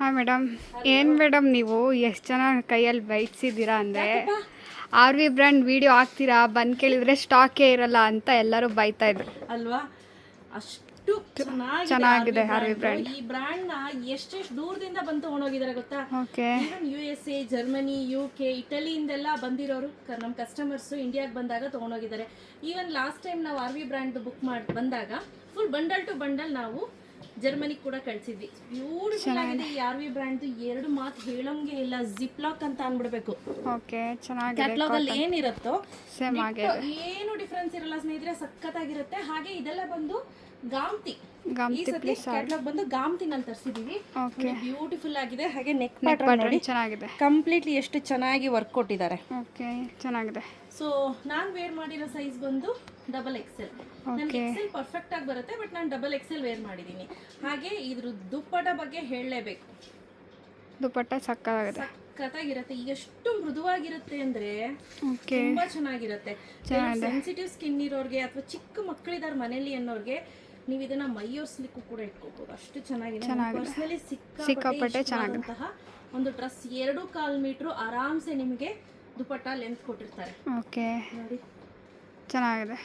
ಹಾಂ ಮೇಡಮ್ ಏನು ಮೇಡಮ್ ನೀವು? ಎಷ್ಟು ಜನ ಕೈಯಲ್ಲಿ ಬೈಟ್ಸಿದ್ದೀರಾ ಅಂದರೆ? ಆರ್ ವಿ ಬ್ರ್ಯಾಂಡ್ ವೀಡಿಯೋ ಹಾಕ್ತೀರಾ? ಬಂದು ಕೇಳಿದರೆ ಸ್ಟಾಕೇ ಇರಲ್ಲ ಅಂತ ಎಲ್ಲರೂ ಬೈತಾ ಇದ್ರು. ಅಲ್ವಾ? ಅಷ್ಟು ಚೆನ್ನಾಗಿದೆ ಆರ್ ವಿ ಬ್ರ್ಯಾಂಡ್ ಈ ಬ್ರ್ಯಾಂಡ್ನ ಎಷ್ಟೆಷ್ಟು ದೂರದಿಂದ ಬಂದು ತಗೊಂಡೋಗಿದ್ದಾರೆ ಗೊತ್ತಾ? Okay U S A Germany U K ಇಟಲಿಯಿಂದೆಲ್ಲ ಬಂದಿರೋರು ನಮ್ಮ ಕಸ್ಟಮರ್ಸು ಇಂಡಿಯಾಗೆ ಬಂದಾಗ ತಗೊಂಡೋಗಿದ್ದಾರೆ ಈವನ್ ಲಾಸ್ಟ್ ಟೈಮ್ ನಾವು ಆರ್ ವಿ ಬ್ರ್ಯಾಂಡ್ ಬುಕ್ ಮಾಡಿ ಬಂದಾಗ ಫುಲ್ ಬಂಡಲ್ ಟು ಬಂಡಲ್ ನಾವು ಜರ್ಮನಿಗೆ ಕೂಡ ಕಳ್ಸಿದ್ವಿ. ಬ್ಯೂಟಿಫುಲ್ ಆಗಿದೆ. ಈ ಆರ್ ವಿ ಬ್ರ್ಯಾಂಡ್ ಎರಡು ಮಾತು ಹೇಳೋಂಗೆ ಇಲ್ಲ. ಜಿಪ್ ಲಾಕ್ ಅಂತ ಅನ್ಬಿಡ್ಬೇಕು. ಓಕೆ ಚೆನ್ನಾಗಿದೆ ಕ್ಯಾಟ್ಲಾಗ್ ಅಲ್ಲಿ ಏನಿರುತ್ತೋ ಸೇಮ್ ಆಗಿದೆ. ಏನು ಡಿಫ್ರೆನ್ಸ್ ಇರಲ್ಲ ಸ್ನೇಹಿತರೆ ಸಖತ್ತಾಗಿರುತ್ತೆ. ಹಾಗೆ ಇದೆಲ್ಲ ಬಂದು ಗಾಮ್ತಿ. ಈ ಗಾಮ್ತಿ ಸತಿ ಕ್ಯಾಟ್ಲಾಗ್ ಬಂದು ಗಾಮ್ತಿನಲ್ಲಿ ತರಿಸಿದೀವಿ. ಓಕೆ ಬ್ಯೂಟಿಫುಲ್ ಆಗಿದೆ. ಹಾಗೆ ನೆಕ್ ನೋಡಿ. ಚೆನ್ನಾಗಿದೆ. ಕಂಪ್ಲೀಟ್ಲಿ ಎಷ್ಟು ಚೆನ್ನಾಗಿ ವರ್ಕ್ ಕೊಟ್ಟಿದ್ದಾರೆ. ಓಕೆ ಚೆನ್ನಾಗಿದೆ. ಸೊ ನಾನು ವೇರ್ ಮಾಡಿರೋ ಸೈಜ್ ಬಂದು ಡಬಲ್ ಎಕ್ಸೆಲ್ ನನಗೆ ಎಕ್ಸೆಲ್ ಪರ್ಫೆಕ್ಟ್ ಆಗಿ ಬರುತ್ತೆ ಬಟ್ ನಾನು ಡಬಲ್ ಎಕ್ಸೆಲ್ ವೇರ್ ಮಾಡಿದ್ದೀನಿ ಹಾಗೆ ಇದ್ರ ದುಪ್ಪಟ ಬಗ್ಗೆ ಹೇಳಲೇಬೇಕು. ದುಪ್ಪಟ್ಟ ಸಕ್ಕತ್ತಾಗಿದೆ. ಸಖತ್ತಾಗಿರುತ್ತೆ ಎಷ್ಟು ಮೃದುವಾಗಿರುತ್ತೆ ಅಂದ್ರೆ ಓಕೆ ತುಂಬಾ ಚೆನ್ನಾಗಿರುತ್ತೆ. ಸೆನ್ಸಿಟಿವ್ ಸ್ಕಿನ್ ಇರೋರ್ಗೆ ಅಥವಾ ಚಿಕ್ಕ ಮಕ್ಕಳಿದಾರ ಮನೇಲಿ ಅನ್ನೋರ್ಗೆ ನೀವು ಇದನ್ನ ಮೈಯೋರ್ಸ್ಲಿಕ್ಕೂ ಕೂಡ ಇಟ್ಕೋಬಹುದು ಅಷ್ಟು ಚೆನ್ನಾಗಿದೆ. ಪರ್ಸನಲಿ ಸಿಕ್ಕಾಪಟ್ಟೆ ಚೆನ್ನಾಗಿರುವಂತಹ ಒಂದು ಡ್ರೆಸ್ ಎರಡು ಕಾಲ್ ಮೀಟರ್ ಆರಾಮ್ಸೆ ನಿಮಗೆ ದುಪಟ್ಟ ಲೆಂತ್ ಕೊಟ್ಟಿರ್ತಾರೆ. ಓಕೆ. ನೋಡಿ. ಚೆನ್ನಾಗಿದೆ.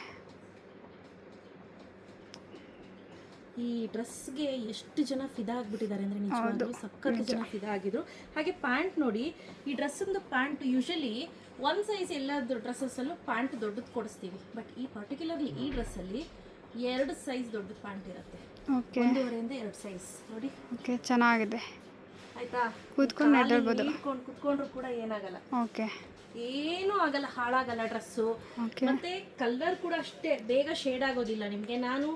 ಈ ಡ್ರೆಸ್ಗೆ ಎಷ್ಟು ಜನ ಫಿದಾ ಆಗ್ಬಿಟ್ಟಿದ್ದಾರೆ ಅಂದ್ರೆ ನಿಜವಾಗ್ಲೂ ಸಖತ್ ಜನ ಫಿದಾ ಆಗಿದ್ರು. ಹಾಗೆ ಪ್ಯಾಂಟ್ ನೋಡಿ ಈ ಡ್ರೆಸ್ಸಿಂದು ಪ್ಯಾಂಟ್ ಯೂಶಲಿ ಒನ್ ಸೈಜ್ ಎಲ್ಲ ಡ್ರೆಸ್ಸಸ್ಸಲ್ಲೂ ಪ್ಯಾಂಟ್ ದೊಡ್ಡದು ಕೊಡಿಸ್ತೀವಿ. ಬಟ್ ಈ ಪರ್ಟಿಕ್ಯುಲರ್ಲಿ ಈ ಡ್ರೆಸ್ ಅಲ್ಲಿ ಎರಡು ಸೈಜ್ ದೊಡ್ಡ ಪ್ಯಾಂಟ್ ಇರುತ್ತೆ. ಓಕೆ ಒಂದೂವರೆಯಿಂದ ಎರಡು ಸೈಜ್ ನೋಡಿ. ಓಕೆ ಚೆನ್ನಾಗಿದೆ. ಆಯ್ತಾ? ಕೂತ್ಕೊಂಡು ಎದ್ದೇಳ್ಬೋದು. ಕೂತ್ಕೊಂಡ್ರು ಕುತ್ಕೊಂಡ್ರು ಕೂಡ ಏನಾಗಲ್ಲ. ಓಕೆ ಏನೂ ಆಗಲ್ಲ ಹಾಳಾಗಲ್ಲ ಡ್ರೆಸ್ಸು ಮತ್ತೆ ಕಲರ್ ಕೂಡ ಅಷ್ಟೇ ಬೇಗ ಶೇಡ್ ಆಗೋದಿಲ್ಲ ನಿಮಗೆ. ನಾನು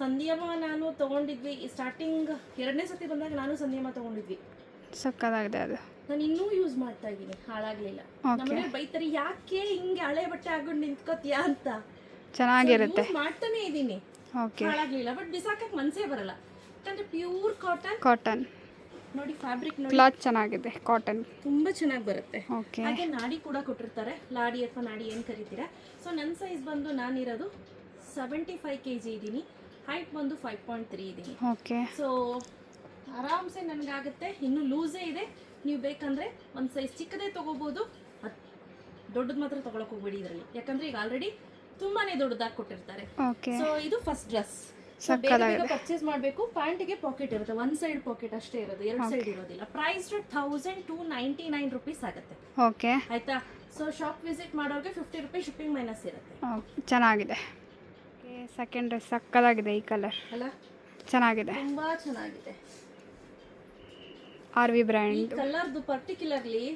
ಸಂಧ್ಯಮ ನಾನು ತಗೊಂಡಿದ್ವಿ. ಸ್ಟಾರ್ಟಿಂಗ್ ಎರಡನೇ ಸತಿ ಬಂದಾಗ ನಾನು ಸಂಧ್ಯಮ ತಗೊಂಡಿದ್ವಿ. ಸಕ್ಕದಾಗಿದೆ ಅದು. ನಾನು ಇನ್ನೂ ಯೂಸ್ ಮಾಡ್ತಾ ಇದ್ದೀನಿ. ಹಾಳಾಗ್ಲಿಲ್ಲ. ಬೈತಾರೆ ಯಾಕೆ ಹಿಂಗೆ ಹಳೆ ಬಟ್ಟೆ ಹಾಕೊಂಡು ನಿಂತ್ಕೋತೀಯಾ? ಅಂತ. ಚೆನ್ನಾಗಿರುತ್ತೆ ಮಾಡ್ತಾನೆ ಇದ್ದೀನಿ. ಓಕೆ ಹಾಳಾಗ್ಲಿಲ್ಲ ಬಟ್ ಬಿಸಾಕಕ್ಕೆ ಮನ್ಸೇ ಬರಲ್ಲ. ಯಾಕಂದ್ರೆ ಪ್ಯೂರ್ ಕಾಟನ್ ಕಾಟನ್ ನೋಡಿ ಫ್ಯಾಬ್ರಿಕ್ ನೋಡಿ. ಕ್ಲಾತ್ ಚೆನ್ನಾಗಿದೆ ಕಾಟನ್ ತುಂಬಾ ಚೆನ್ನಾಗಿ ಬರುತ್ತೆ. ಓಕೆ ಹಾಗೆ ನಾಡಿ ಕೂಡ ಕೊಟ್ಟಿರ್ತಾರೆ. ಲಾಡಿ ಅಥವಾ ನಾಡಿ ಏನು ಕರಿತೀರಾ? ಸೊ ನನ್ನ ಸೈಜ್ ಬಂದು ನಾನಿರೋದು ಸೆವೆಂಟಿ ಫೈವ್ ಕೆ ಜಿ ಇದ್ದೀನಿ. ಹೈಟ್ ಬಂದು ಫೈವ್ ಪಾಯಿಂಟ್ ತ್ರೀ ಇದ್ದೀನಿ. ಓಕೆ ಸೊ ಆರಾಮ್ಸೆ ನನಗಾಗುತ್ತೆ. ಇನ್ನು ಲೂಸೇ ಇದೆ. ನೀವು ಬೇಕಂದ್ರೆ ಒಂದು ಸೈಜ್ ಚಿಕ್ಕದೇ ತೊಗೋಬೋದು. ದೊಡ್ಡದು ಮಾತ್ರ ತೊಗೊಳಕ್ಕೆ ಹೋಗ್ಬೇಡಿ ಇದರಲ್ಲಿ. ಯಾಕಂದ್ರೆ ಈಗ ಆಲ್ರೆಡಿ ತುಂಬಾನೇ ದೊಡ್ಡದಾಗಿ ಕೊಟ್ಟಿರ್ತಾರೆ. ಓಕೆ ಸೊ ಇದು ಫಸ್ಟ್ ಡ್ರೆಸ್ ಪರ್ಚೇಸ್ ಮಾಡಬೇಕು. ಪ್ಯಾಂಟ್ಗೆ ಪಾಕೆಟ್ ಇರುತ್ತೆ. ಒನ್ ಸೈಡ್ ಪಾಕೆಟ್ ಅಷ್ಟೇ ಇರೋದು. ಎರಡು ಸೈಡ್ ಇರೋದಿಲ್ಲ. Price thousand two ninety nine rupees ಆಗುತ್ತೆ. ಓಕೆ ಆಯ್ತಾ? ಸೊ ಶಾಪ್ ವಿಸಿಟ್ ಮಾಡೋರಿಗೆ ಫಿಫ್ಟಿ ರುಪೀಸ್ ಶಿಪ್ಪಿಂಗ್ ಮೈನಸ್ ಇರುತ್ತೆ. ಚೆನ್ನಾಗಿದೆ. ಸೆಕೆಂಡ್ ಡ್ರೆಸ್ ಸಕ್ಕದಾಗಿದೆ ಈ ಕಲರ್ ಅಲ್ಲ? ಚೆನ್ನಾಗಿದೆ. ತುಂಬಾ ಚೆನ್ನಾಗಿದೆ. ಆರ್ ವಿ ಈ ಬ್ರ್ಯಾಂಡ್ ಕಲರ್ದು ಪರ್ಟಿಕ್ಯುಲರ್ಲಿ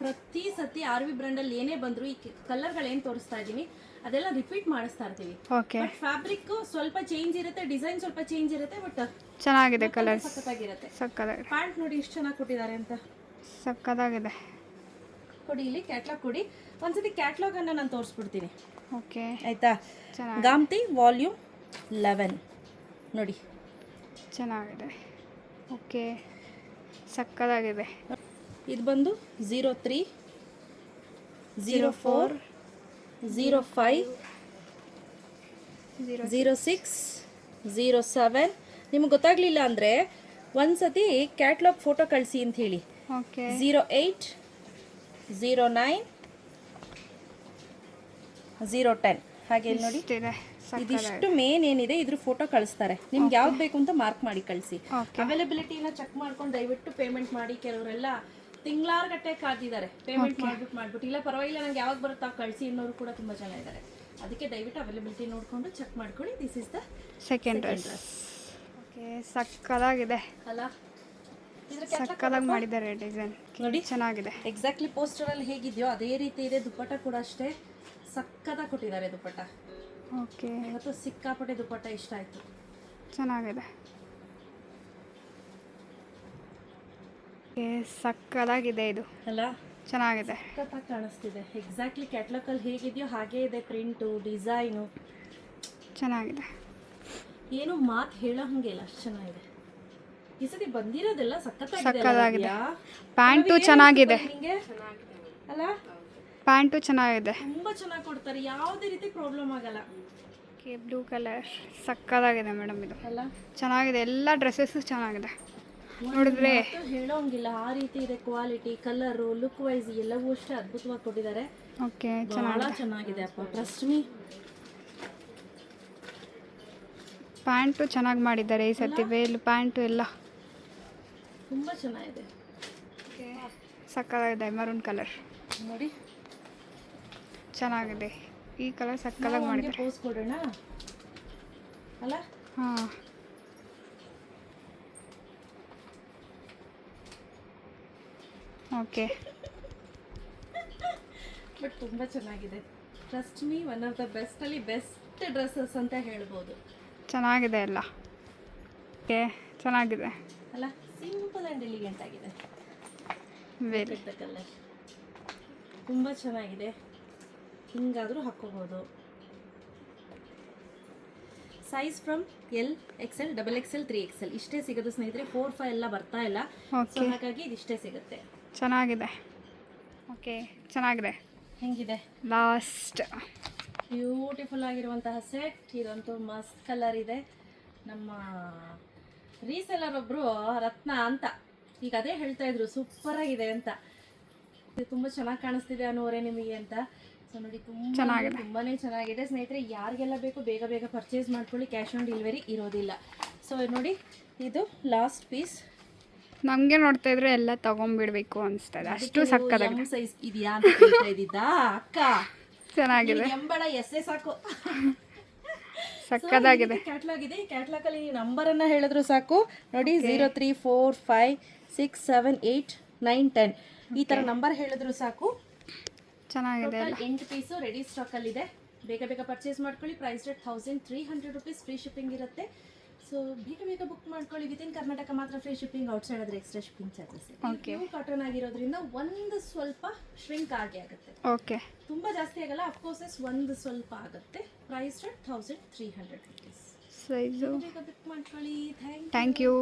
ಪ್ರತಿ ಸತಿ ಆರ್ ವಿ ಬ್ರ್ಯಾಂಡ್ ಅಲ್ಲಿ ಏನೇ ಬಂದ್ರು ಈ ಕಲರ್ಗಳು ಏನು ತೋರಿಸ್ತಾ ಇದೀನಿ ಅದೆಲ್ಲ ರಿಪೀಟ್ ಮಾಡಿಸ್ತಾ ಇರ್ತೀವಿ. ಓಕೆ ಫ್ಯಾಬ್ರಿಕ್ ಸ್ವಲ್ಪ ಚೇಂಜ್ ಇರುತ್ತೆ ಡಿಸೈನ್ ಸ್ವಲ್ಪ ಚೇಂಜ್ ಇರುತ್ತೆ ಬಟ್ ಚೆನ್ನಾಗಿದೆ ಕಲರ್ ಸಕ್ಕತ್ತಾಗಿರುತ್ತೆ ಸಕ್ಕತ್ತಾಗಿ ಪ್ಯಾಂಟ್ ನೋಡಿ ಎಷ್ಟು ಚೆನ್ನಾಗಿ ಕೊಟ್ಟಿದ್ದಾರೆ ಅಂತ. ಸಕ್ಕತ್ತಾಗಿದೆ ಕೊಡಿ ಇಲ್ಲಿ ಕ್ಯಾಟ್ಲಾಗ್ ಕೊಡಿ. ಒಂದ್ಸತಿ ಕ್ಯಾಟ್ಲಾಗ್ ಅನ್ನ ನಾನು ತೋರಿಸ್ಬಿಡ್ತೀನಿ. ಓಕೆ ಆಯ್ತಾ? ಗಾಮ್ತಿ ವಾಲ್ಯೂಮ್ ಲೆವೆನ್ ನೋಡಿ. ಚೆನ್ನಾಗಿದೆ. ಓಕೆ ಸಕ್ಕದಾಗಿದೆ ಇದು ಬಂದು zero three zero four zero five zero zero six zero seven ನಿಮ್ಗೆ ಗೊತ್ತಾಗ್ಲಿಲ್ಲ ಅಂದರೆ ಒಂದ್ಸತಿ ಕ್ಯಾಟ್ಲಾಗ್ ಫೋಟೋ ಕಳಿಸಿ ಅಂತ ಹೇಳಿ. Zero eight zero nine zero ten ಹಾಗೆ ನೋಡಿ. ಇದಿಷ್ಟು ಮೇನ್ ಏನಿದೆ ಇದ್ರ ಫೋಟೋ ಕಳಿಸ್ತಾರೆ. ನಿಮ್ಗೆ ಯಾವ್ದು ಬೇಕು ಅಂತ ಮಾರ್ಕ್ ಮಾಡಿ ಕಳಿಸಿ. ಅವೈಲಬಿಲಿಟಿನ ಚೆಕ್ ಮಾಡ್ಕೊಂಡು ದಯವಿಟ್ಟು ಪೇಮೆಂಟ್ ಮಾಡಿ ಕೆಲವರೆಲ್ಲ ತಿಂಗಳಾರ ಗಟ್ಟೆ ಕಾದಿದ್ದಾರೆ. ಪೇಮೆಂಟ್ ಮಾಡ್ಬಿಟ್ಟು ಮಾಡ್ಬಿಟ್ಟು ಇಲ್ಲ ಪರವಾಗಿಲ್ಲ ನಂಗೆ ಯಾವಾಗ ಬರುತ್ತಾ ಕಳಿಸಿ ಅನ್ನೋರು ಕೂಡ ತುಂಬ ಜನ ಇದ್ದಾರೆ. ಅದಕ್ಕೆ ದಯವಿಟ್ಟು ಅವೈಲಬಿಲಿಟಿ ನೋಡಿಕೊಂಡು ಚೆಕ್ ಮಾಡ್ಕೊಳ್ಳಿ. This is the second dress okay ಸಕ್ಕದಾಗಿದೆ ಅಲ್ಲ? ಸಕ್ಕದಾಗಿ ಮಾಡಿದ್ದಾರೆ ಡಿಸೈನ್ ನೋಡಿ. ಚೆನ್ನಾಗಿದೆ. ಎಕ್ಸಾಕ್ಟ್ಲಿ ಪೋಸ್ಟರಲ್ಲಿ ಹೇಗಿದೆಯೋ ಅದೇ ರೀತಿ ಇದೆ. ದುಪ್ಪಟ್ಟ ಕೂಡ ಅಷ್ಟೇ. ಸಕ್ಕತ್ತಾಗಿ ಕೊಟ್ಟಿದ್ದಾರೆ ದುಪ್ಪಟ್ಟ. ಓಕೆ ಇವತ್ತು ಸಿಕ್ಕಾಪಟ್ಟೆ ದುಪ್ಪಟ್ಟ ಇಷ್ಟ ಆಯಿತು. ಚೆನ್ನಾಗಿದೆ. ಸಕ್ಕದಾಗಿದೆ ಇದು. ಅಲ್ಲ? ಚೆನ್ನಾಗಿದೆ. ಸಖತ್ತಾಗಿ ಕಾಣಿಸ್ತಿದೆ. ಎಕ್ಸಾಕ್ಟ್ಲಿ ಕ್ಯಾಟ್ಲಾಗಲ್ಲಿ ಹೇಗಿದೆಯೋ ಹಾಗೇ ಇದೆ ಪ್ರಿಂಟು ಡಿಸೈನು ಚೆನ್ನಾಗಿದೆ. ಏನು ಮಾತು ಹೇಳೋ ಹಂಗೆ ಇಲ್ಲ ಅಷ್ಟು ಚೆನ್ನಾಗಿದೆ. ಈ ಸತಿ ಬಂದಿರೋದೆಲ್ಲ ಸಕ್ಕತ್ತಾಗಿದೆ ಪ್ಯಾಂಟು ಚೆನ್ನಾಗಿದೆ. ನಿಂಗೆ? ಅಲ್ಲ? ಪ್ಯಾಂಟು ಚೆನ್ನಾಗಿದೆ. ತುಂಬಾ ಚೆನ್ನಾಗಿ ಕೊಡ್ತಾರೆ ಯಾವುದೇ ರೀತಿ ಪ್ರಾಬ್ಲಮ್ ಆಗಲ್ಲ. ಓಕೆ ಬ್ಲೂ ಕಲರ್ ಸಕ್ಕದಾಗಿದೆ ಮೇಡಮ್ ಇದು. ಅಲ್ಲ? ಚೆನ್ನಾಗಿದೆ ಎಲ್ಲ ಡ್ರೆಸ್ಸಸ್ಸು ಚೆನ್ನಾಗಿದೆ. ನೋಡಿದ್ರೆ ಹೇಳೋಂಗಿಲ್ಲ. ಆ ರೀತಿ ಇದೆ ಕ್ವಾಲಿಟಿ ಕಲರ್ ಲುಕ್ ವೈಸ್ ಎಲ್ಲವೂ ಅಷ್ಟೇ ಅದ್ಭುತವಾಗಿ ಕೊಟ್ಟಿದ್ದಾರೆ. ಓಕೆ ಬಹಳ ಚೆನ್ನಾಗಿದೆ. ಅಪ್ಪ ಟ್ರಸ್ಟ್ ಮೀ ಪ್ಯಾಂಟು ಚೆನ್ನಾಗಿ ಮಾಡಿದ್ದಾರೆ ಈ ಸತಿ ವೇಲ್ ಪ್ಯಾಂಟು ಎಲ್ಲ. ತುಂಬ ಚೆನ್ನಾಗಿದೆ. ಸಕ್ಕತ್ತಾಗಿದೆ ಮರೂನ್ ಕಲರ್ ನೋಡಿ. ಚೆನ್ನಾಗಿದೆ. ಈ ಕಲರ್ ಸಕ್ಕತ್ತಾಗಿ ಮಾಡಿದ್ದಾರೆ. ಪೋಸ್ ಕೊಡೋಣ. ಅಲ್ಲ? ಹಾಂ. ಓಕೆ. ಬಟ್ ತುಂಬ ಚೆನ್ನಾಗಿದೆ. Trust me one of the ಬೆಸ್ಟಲ್ಲಿ best dresses ಅಂತ ಹೇಳ್ಬೋದು. ಚೆನ್ನಾಗಿದೆ ಎಲ್ಲ. ಓಕೆ ಚೆನ್ನಾಗಿದೆ. ಅಲ್ಲ ಸಿಂಪಲ್ ಆ್ಯಂಡ್ ಎಲಿಗೆಂಟ್ ಆಗಿದೆ. ವೆರಿ ಕಲರ್ ತುಂಬ ಚೆನ್ನಾಗಿದೆ. ಹಿಂಗಾದರೂ ಹಾಕ್ಕೋಬೋದು. Size from L XL double XL three XL ಇಷ್ಟೇ ಸಿಗೋದು ಸ್ನೇಹಿತರೆ ಫೋರ್ ಫೈವ್ ಎಲ್ಲ ಬರ್ತಾ ಇಲ್ಲ. ಸೊ ಹಾಗಾಗಿ ಇದಿಷ್ಟೇ ಸಿಗುತ್ತೆ. ಚೆನ್ನಾಗಿದೆ. ಓಕೆ ಚೆನ್ನಾಗಿದೆ. ಹೆಂಗಿದೆ? ಲಾಸ್ಟ್. ಬ್ಯೂಟಿಫುಲ್ ಆಗಿರುವಂತಹ ಸೆಟ್. ಇದಂತೂ ಮಸ್ತ್ ಕಲರ್ ಇದೆ. ನಮ್ಮ ರೀಸೆಲ್ಲರ್ ಒಬ್ರು ರತ್ನ ಅಂತ. ಈಗ ಅದೇ ಹೇಳ್ತಾ ಇದ್ರು ಸೂಪರ್ ಆಗಿದೆ ಅಂತ. ತುಂಬ ತುಂಬಾ ಚೆನ್ನಾಗಿ ಕಾಣಿಸ್ತಿದೆ ಅನ್ನೋರೇ ನಿಮಗೆ ಅಂತ. ಸೊ ನೋಡಿ ತುಂಬಾ ಚೆನ್ನಾಗಿದೆ. ತುಂಬಾನೇ ಚೆನ್ನಾಗಿದೆ. ಸ್ನೇಹಿತರೆ ಯಾರಿಗೆಲ್ಲ ಬೇಕು ಬೇಗ ಬೇಗ ಪರ್ಚೇಸ್ ಮಾಡ್ಕೊಳ್ಳಿ. ಕ್ಯಾಶ್ ಆನ್ ಡೆಲಿವರಿ ಇರೋದಿಲ್ಲ. ಸೊ ನೋಡಿ ಇದು ಲಾಸ್ಟ್ ಪೀಸ್ ನಮಗೆ ನೋಡ್ತಾ ಇದ್ರೆ ಎಲ್ಲ ತಗೊಂಡ್ಬಿಡ್ಬೇಕು ಅನಿಸ್ತದೆ. ಅಷ್ಟು ಸಕ್ಕದಾಗ. ಸೈಜ್ ಇದೆಯಾ ಅಂತ ಕೇಳ್ತಾ ಇದ್ದಿದ್ದಾ? ಅಕ್ಕ? ಚೆನ್ನಾಗಿದೆ. ಎಸ್ಸೆ ಸಾಕು. ಸಕ್ಕದಾಗಿದೆ. ಕ್ಯಾಟ್ಲಾಗ್ ಇದೆ? ಈ ಕ್ಯಾಟ್ಲಾಗ್ ಅಲ್ಲಿ ನೀವು ನಂಬರ್ ಅನ್ನ ಹೇಳಿದ್ರು ಸಾಕು. ನೋಡಿ zero three four five six seven eight nine ten ಈ ತರ ನಂಬರ್ ಹೇಳಿದ್ರು ಸಾಕು. ಚೆನ್ನಾಗಿದೆ ಎಂಟು ಪೀಸು ರೆಡಿ ಸ್ಟಾಕ್ ಅಲ್ಲಿ ಇದೆ. ಬೇಗ ಬೇಗ ಪರ್ಚೇಸ್ ಮಾಡ್ಕೊಳ್ಳಿ. Price rate thousand three hundred rupees free shipping ಇರುತ್ತೆ. ಸೊ ಬೇಗ ಬೇಗ ಬುಕ್ ಮಾಡ್ಕೊಳ್ಳಿ. ವಿತಿನ್ ಕರ್ನಾಟಕ ಮಾತ್ರ ಫ್ರೀ ಶಿಪ್ಪಿಂಗ್ ಔಟ್ಸೈಡ್ ಆದ್ರೆ extra shipping charges. Pure cotton ಆಗಿರೋದ್ರಿಂದ ಒಂದು ಸ್ವಲ್ಪ ಶ್ರಿಂಕ್ ಆಗಿ ಆಗುತ್ತೆ. ಓಕೆ ತುಂಬಾ ಜಾಸ್ತಿ ಆಗಲ್ಲ ಅಫ್ಕೋರ್ಸಸ್ ಒಂದು ಸ್ವಲ್ಪ ಆಗುತ್ತೆ. Price thousand three hundred rupees size ಬೇಗ ಬುಕ್ ಮಾಡ್ಕೊಳ್ಳಿ. Thank you